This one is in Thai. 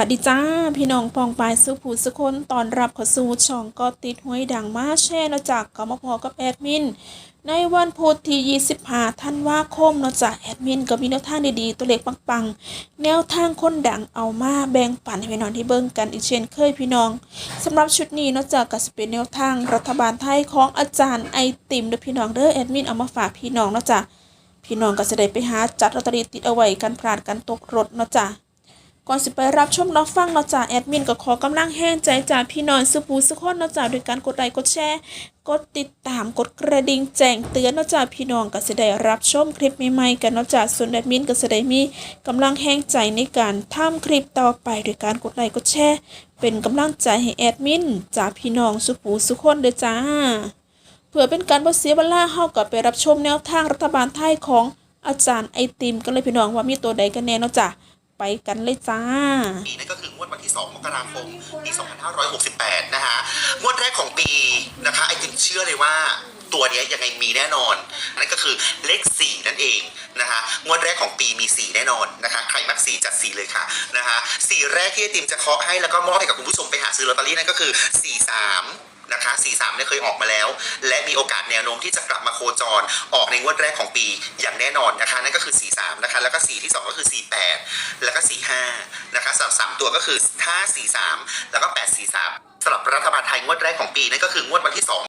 วัสดีจ้า พี่น้องปองปายสุภูสุคนตอนรับข้าสู่ช่องก็ติดห้วยดังมาแช่นะจากกมพกับแอดมิน ในวันพุธที่25ธันวาคมเนาะจากแอดมินก็มีแนวทางดีๆตัวเลขปังๆ แนวทางคนดังเอามาแบ่งปันให้พี่น้องที่เบิ่งกันอีกเช่นเคยพี่น้องสำหรับชุดนี้เนาะจากก็สิเป็นแนวทางรัฐบาลไทยของอาจารย์ไอติมเด้อพี่น้องเด้อแอดมินเอามาฝากพี่น้องเนาะจ้ะพี่น้องก็จะได้ไปหาจัดลอตเตอรี่ติดเอาไว้กันพลาดกันตกรถเนาะจ้ะ ก่อนสิไปรับชมรับฟังเนาจ้าแอดมินก็ขอกำลังแห้งใจจากพี่น้องสุปูสุคนเนาจ้าโดยการกดไลค์กดแชร์ กดติดตามกดกระดิ่งแจ้งเตือนเนาจ้าพี่น้องก็จะได้รับชมคลิปใหม่ๆกันเนาจ้าส่วนแอดมินก็จะได้มีกำลังแห้งใจในการทำคลิปต่อไปโดยการกดไลค์กดแชร์ เป็นกำลังใจให้แอดมินจากพี่น้องสุปูสุคนเด้อจ้า เพื่อเป็นการบ่เสียเวลาเฮาก็ไปรับชมแนวทางรัฐบาลไทยของอาจารย์ไอติมกันเลยพี่น้องว่ามีตัวใดกันแน่เนาะจ้า ไปกันเลยจ้าปีนั่นก็คืองวดวันที่ 2 มกราคม ปี 2568 นะฮะงวดแรกของปีนะคะ ไอติมเชื่อเลยว่าตัวเนี้ยยังไงมีแน่นอน นั่นก็คือเลข 4 นั่นเองนะคะ งวดแรกของปีมี 4 แน่นอนนะคะ ใครมัก 4 จัด 4 เลยค่ะนะคะสี่แรกที่ไอติมจะเคาะให้แล้วก็มอบให้กับคุณผู้ชมไปหาซื้อลอตเตอรี่นั่นก็คือ 43 นะคะ43เนี่ยเคยออกมาแล้ว และมีโอกาสแนวโน้มที่จะกลับมาโคจร ออกในงวดแรกของปีอย่างแน่นอนนะคะนั่นก็คือ 43 นะคะ แล้วก็ 4 ที่ 2 ก็คือ 48 แล้วก็ 45 นะคะสำหรับสามตัวก็คือ543 แล้วก็ 843สำหรับรัฐบาลไทยงวดแรกของปีนั่นก็คืองวดวันที่ 2